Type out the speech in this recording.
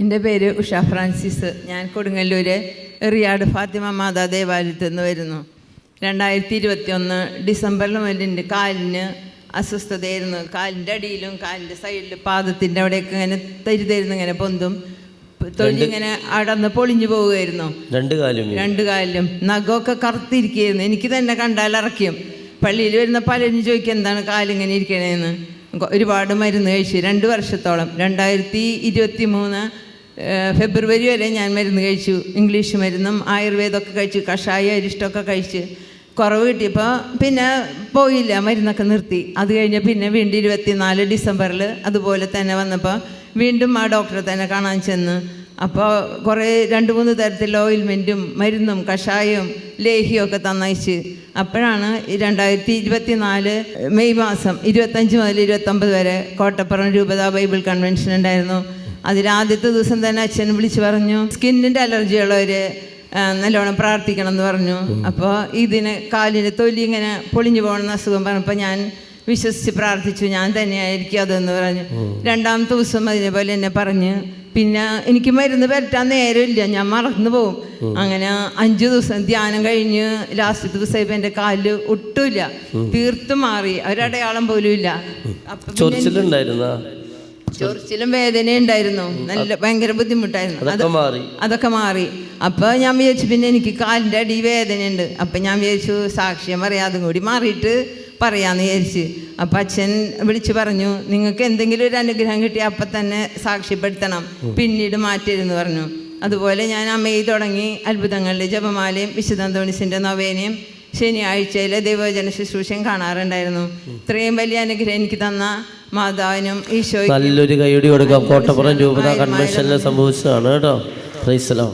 എന്റെ പേര് ഉഷ ഫ്രാൻസിസ്. ഞാൻ കൊടുങ്ങല്ലൂർ എറിയാട് ഫാത്തിമ മാതാ ദേവാലയത്തിൽ നിന്ന് വരുന്നു. രണ്ടായിരത്തി ഇരുപത്തി ഒന്ന് ഡിസംബറിൽ എന്റെ കാലിന് അസ്വസ്ഥതയായിരുന്നു. കാലിന്റെ അടിയിലും കാലിന്റെ സൈഡിൽ പാദത്തിന്റെ അവിടെയൊക്കെ ഇങ്ങനെ തരുതായിരുന്നു ഇങ്ങനെ പൊന്തും. തൊലി ഇങ്ങനെ അടന്ന് പൊളിഞ്ഞു പോവുകയായിരുന്നു. രണ്ട് കാലും. രണ്ട് കാലിലും നഖമൊക്കെ കറുത്തിരിക്കുകയായിരുന്നു. എനിക്ക് തന്നെ കണ്ടാൽ ഇറക്കിയും പള്ളിയിൽ വരുന്ന പലരും ചോദിക്കും എന്താണ് കാലിങ്ങനെ ഇരിക്കണേന്ന്? ഒരുപാട് മരുന്ന് കഴിച്ചു. രണ്ട് വർഷത്തോളം. രണ്ടായിരത്തി ഇരുപത്തി മൂന്ന് ഫെബ്രുവരി വരെ ഞാൻ മരുന്ന് കഴിച്ചു. ഇംഗ്ലീഷ് മരുന്നും ആയുർവേദമൊക്കെ കഴിച്ചു. കഷായ അരിഷ്ടമൊക്കെ കഴിച്ച് കുറവ് കിട്ടിയപ്പോൾ പിന്നെ പോയില്ല മരുന്നൊക്കെ നിർത്തി. അത് കഴിഞ്ഞ് പിന്നെ വീണ്ടും ഇരുപത്തിനാല് ഡിസംബറിൽ അതുപോലെ തന്നെ വന്നപ്പോൾ വീണ്ടും ആ ഡോക്ടറെ തന്നെ കാണാൻ ചെന്ന്. അപ്പോൾ കുറേ രണ്ട് മൂന്ന് തരത്തിൽ ഓയിൽമെന്റും മരുന്നും കഷായവും ലേഹിയും ഒക്കെ തന്നയച്ച്. അപ്പോഴാണ് രണ്ടായിരത്തി ഇരുപത്തി നാല് മെയ് മാസം ഇരുപത്തഞ്ച് മുതൽ ഇരുപത്തൊമ്പത് വരെ കോട്ടപ്പുറം രൂപതാ ബൈബിൾ കൺവെൻഷൻ ഉണ്ടായിരുന്നു. അതിൽ ആദ്യത്തെ ദിവസം തന്നെ അച്ഛൻ വിളിച്ചു പറഞ്ഞു സ്കിന്നിന്റെ അലർജിയുള്ളവർ നല്ലോണം പ്രാർത്ഥിക്കണം എന്ന് പറഞ്ഞു. അപ്പോൾ ഇതിന് കാലിന് തൊലി ഇങ്ങനെ പൊളിഞ്ഞു പോകണമെന്ന് അസുഖം പറഞ്ഞപ്പോൾ ഞാൻ വിശ്വസിച്ച് പ്രാർത്ഥിച്ചു ഞാൻ തന്നെയായിരിക്കും അതെന്ന് പറഞ്ഞു. രണ്ടാമത്തെ ദിവസം അതിനെപോലെ എന്നെ പറഞ്ഞ് പിന്നെ എനിക്ക് മരുന്ന് പരറ്റാൻ നേരമില്ല ഞാൻ മറന്നു പോകും. അങ്ങനെ അഞ്ചു ദിവസം ധ്യാനം കഴിഞ്ഞ് ലാസ്റ്റ് ദിവസം ഇപ്പം എന്റെ കാലിൽ ഒട്ടുമില്ല തീർത്തും മാറി ഒരടയാളം പോലും ഇല്ല അപ്പം ചൊറിച്ചിലും വേദന ഉണ്ടായിരുന്നു നല്ല ഭയങ്കര ബുദ്ധിമുട്ടായിരുന്നു. അതൊക്കെ മാറി. അതൊക്കെ മാറി. അപ്പോൾ ഞാൻ വിചാരിച്ചു പിന്നെ എനിക്ക് കാലിന്റെ അടി വേദന ഉണ്ട് അപ്പം ഞാൻ വിചാരിച്ചു സാക്ഷ്യം പറയാം അതും കൂടി മാറിയിട്ട് പറയാമെന്ന് വിചാരിച്ച്. അപ്പം അച്ഛൻ വിളിച്ചു പറഞ്ഞു നിങ്ങൾക്ക് എന്തെങ്കിലും ഒരു അനുഗ്രഹം കിട്ടിയാൽ അപ്പം തന്നെ സാക്ഷ്യപ്പെടുത്തണം. പിന്നീട് മാറ്റരുതെന്ന് പറഞ്ഞു. അതുപോലെ ഞാൻ അമ്മയിൽ തുടങ്ങി അത്ഭുതങ്ങളുടെ ജപമാലയും വിശുദ്ധന്തോണിസിന്റെ നവേനയും ശനിയാഴ്ചയിലെ ദൈവജന ശുശ്രൂഷയും കാണാറുണ്ടായിരുന്നു. ഇത്രയും വലിയ അനുഗ്രഹം എനിക്ക് തന്ന മാതാവിനും ഈശോ നല്ലൊരു കൈയടി കൊടുക്കാം. കോട്ടപ്പുറം രൂപത കൺവെൻഷനിൽ സംഭവിച്ചതാണ് കേട്ടോ. പ്രൈസലോ